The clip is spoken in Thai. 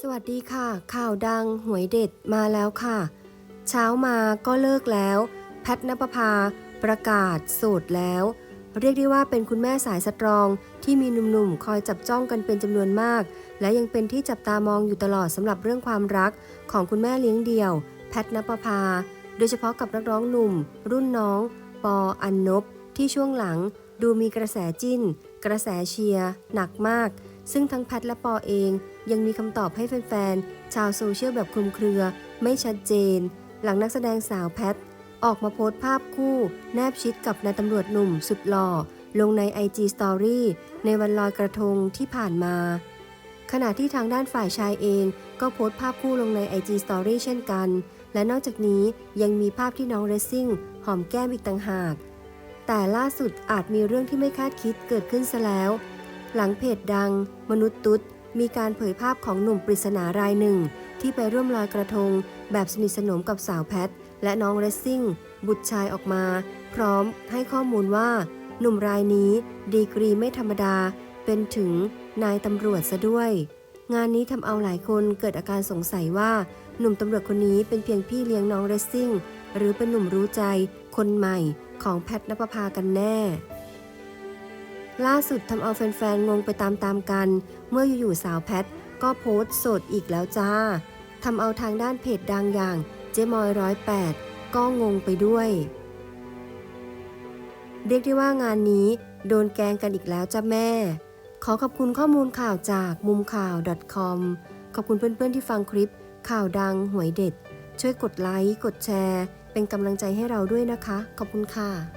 สวัสดีค่ะ ข่าวดังหวยเด็ดมาแล้วค่ะ เช้ามาก็เลิกแล้ว แพทนปภา ประกาศโสดแล้ว เรียกได้ว่าเป็นคุณแม่สายสตรอง ที่มีหนุ่มๆ คอยจับจ้องกันเป็นจำนวนมาก และยังเป็นที่จับตามองอยู่ตลอดสำหรับเรื่องความรักของคุณแม่เลี้ยงเดี่ยว แพทนปภา โดยเฉพาะกับนักร้องหนุ่ม รุ่นน้อง ปออันนบที่ช่วงหลัง ดูมีกระแสจิ้น กระแสเชียร์หนักมาก ซึ่งทั้งแพทและปอเองยังมีคำตอบให้แฟนๆ ชาวโซเชียลแบบคลุมเครือ ไม่ชัดเจน หลังนักแสดงสาวแพท ออกมาโพสต์ภาพคู่ แนบชิดกับนายตำรวจหนุ่มสุดหล่อ ลงใน IG Story ในวันลอยกระทงที่ผ่านมา ขณะที่ทางด้านฝ่ายชายเองก็โพสต์ภาพคู่ลงใน IG Story เช่นกัน และนอกจากนี้ยังมีภาพที่น้องเรซซิ่งหอมแก้มอีกต่างหาก แต่ล่าสุดอาจมีเรื่องที่ไม่คาดคิดเกิดขึ้นซะแล้ว หลังเพจดัง มนุษย์ตุ๊ด มีการเผยภาพของหนุ่มปริศนารายหนึ่ง ที่ไปร่วมลอยกระทง แบบสนิทสนมกับสาวแพท และน้องเรซซิ่ง บุตรชายออกมา พร้อมให้ข้อมูลว่า หนุ่มรายนี้ ดีกรีไม่ธรรมดา เป็นถึงนายตำรวจซะด้วย งานนี้ทำเอาหลายคนเกิดอาการสงสัยว่า หนุ่มตำรวจคนนี้เป็นเพียงพี่เลี้ยงน้องเรซซิ่ง หรือเป็นหนุ่มรู้ใจ คนใหม่ของแพทนปภากันแน่ ล่าสุดทำเอาแฟนๆ งงไปตามๆกัน เมื่ออยู่ๆสาวแพท ก็โพสต์โสดอีกแล้วจ้าทำเอาทางด้านเพจดังอย่าง เจมอยร้อยแปดก็งงไปด้วย เรียกได้ว่างานนี้โดนแกงกันอีกแล้วจ้าแม่ ขอขอบคุณข้อมูลข่าวจากมุมข่าว .com ขอบคุณเพื่อนๆที่ฟังคลิป ข่าวดังหวยเด็ด ช่วยกดไลค์ กดแชร์ เป็นกำลังใจให้เราด้วยนะคะ ขอบคุณค่ะ